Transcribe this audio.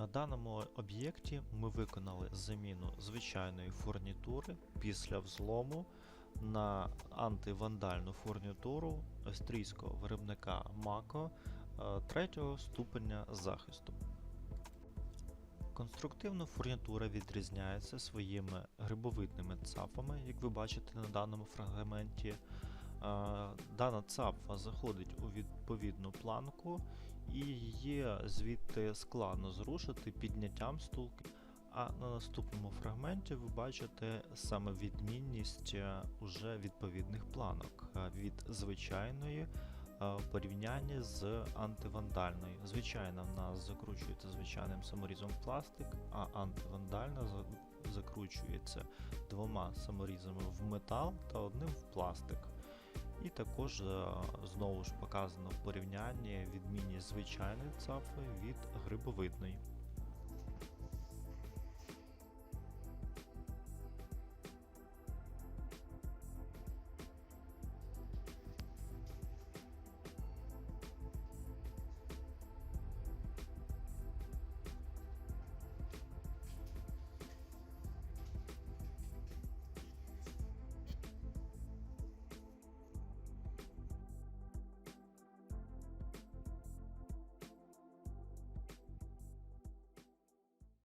На даному об'єкті ми виконали заміну звичайної фурнітури після взлому на антивандальну фурнітуру австрійського виробника Mako е, третього ступеня захисту. Конструктивно фурнітура відрізняється своїми грибовидними цапами, як ви бачите на даному фрагменті. Дана цапфа заходить у відповідну планку і її звідти складно зрушити підняттям стулки. А на наступному фрагменті ви бачите саме відмінність е, уже відповідних планок е, від звичайної е, в порівнянні з антивандальною. Звичайна в нас закручується звичайним саморізом пластик, а антивандальна закручується двома саморізами в метал та одним в пластик. І також е, знову ж показано в порівнянні відмінність звичайної цапи від грибовидної.